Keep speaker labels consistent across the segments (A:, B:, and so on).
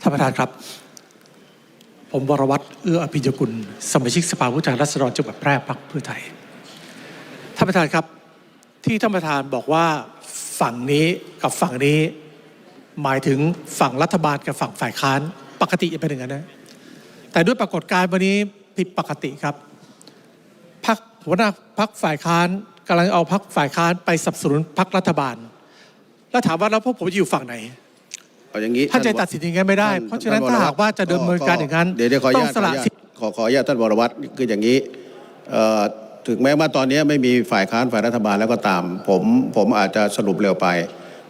A: ท่านประธานครับ ผมวรวัตรเอื้ออภิญญกุล สมาชิกสภาผู้แทนราษฎรจังหวัดแพร่พรรคเพื่อไทย ท่านประธานครับ ที่ท่านประธานบอกว่าฝั่งนี้กับฝั่งนี้ หมายถึงฝั่งรัฐบาลกับฝั่งฝ่ายค้านปกติจะเป็นอย่างนั้นนะแต่ด้วยปรากฏการณ์วันนี้ผิดปกติครับพรรคหัวหน้าพรรคฝ่ายค้านกำลังเอาพรรคฝ่ายค้านไปสนับสนุนพรรครัฐบาล แล้วถามว่าแล้วพวกผมจะอยู่ฝั่งไหน
B: เอาอย่างนี้
A: ท่านจะตัดสินอย่างนั้นไม่ได้
B: ท่
A: เพราะฉะนั้น
B: ท่
A: ถ้าหากว่าจะดำเนินการอย่างนั้น
B: เดี๋ยวเดี๋ยวขออนุ
A: ต้อ
B: ญางต
A: สละสิทธิ์
B: ขอขออนุญาตท่านวรวัตรคืออย่างนี้เอ่อถึงแม้ว่าตอนนี้ไม่มีฝ่ายค้านฝ่ายรัฐบาลแล้วก็ตาม ผมผมอาจจะสรุปเร็วไป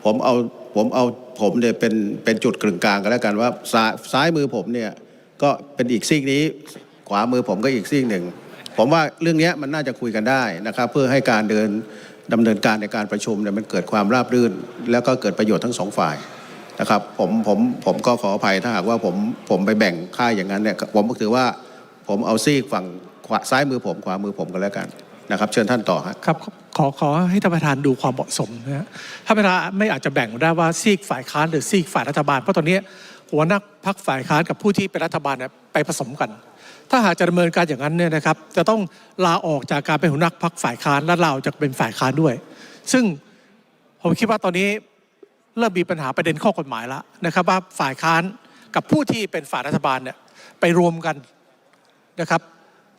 B: ผมเอาผมเอาผมเนี่ยเป็นเป็นจุดกึ่งกลางกันแล้วกันว่าซ้ายซ้ายมือผมเนี่ยก็เป็นอีกซีกนี้ ขวามือผมก็อีกซีกหนึ่งผมว่าเรื่องเนี้ยมันน่าจะคุยกันได้นะครับเพื่อให้การเดินดำเนินการในการประชุมเนี่ยมันเกิดความราบรื่น แล้วก็เกิดประโยชน์ทั้งสองฝ่าย นะครับผมผมผมก็ขออภัยถ้าหากว่าผมผมไปแบ่งค่ายอย่างนั้นเนี่ยผมก็ถือว่าผมเอาซีกฝั่งขวาซ้ายมือผมขวามือผมกันแล้วกันนะครับ เชิญท่านต่อฮะ
A: ครับขอขอให้ท่านประธานดูความเหมาะสมนะฮะท่านประธานไม่อาจจะแบ่งได้ว่าซีกฝ่ายค้านหรือซีกฝ่ายรัฐบาลเพราะตอนนี้หัวหน้าพักฝ่ายค้านกับผู้ที่เป็นรัฐบาลเนี่ยไปผสมกัน ถ้าหากจะดำเนินการอย่างนั้นเนี่ยนะครับ จะต้องลาออกจากการเป็นหัวหน้าพักฝ่ายค้านและลาออกจากเป็นฝ่ายค้านด้วย ซึ่งผมคิดว่าตอนนี้ เริ่มมีปัญหาประเด็นข้อกฎหมายแล้วนะครับ ว่าฝ่ายค้านกับผู้ที่เป็นฝ่ายรัฐบาลเนี่ยไปรวมกันนะครับ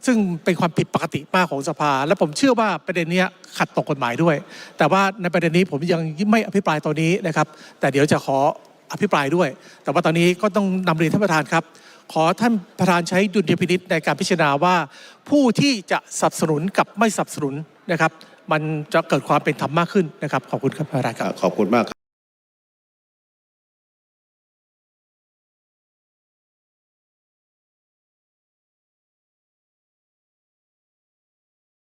A: ซึ่งเป็นความผิดปกติมากของสภา และผมเชื่อว่าประเด็นนี้ขัดต่อกฎหมายด้วย แต่ว่าในประเด็นนี้ผมยังไม่อภิปรายตอนนี้นะครับ แต่เดี๋ยวจะขออภิปรายด้วย แต่ว่าตอนนี้ก็ต้องนำเรียนท่านประธานครับ ขอท่านประธานใช้ดุลยพินิษในการพิจารณาว่า ผู้ที่จะสนับสนุนกับไม่สนับสนุนนะครับ มันจะเกิดความเป็นธรรมมากขึ้นนะครับ ขอบคุณครับท่านประธานครับ
B: ขอบคุณมาก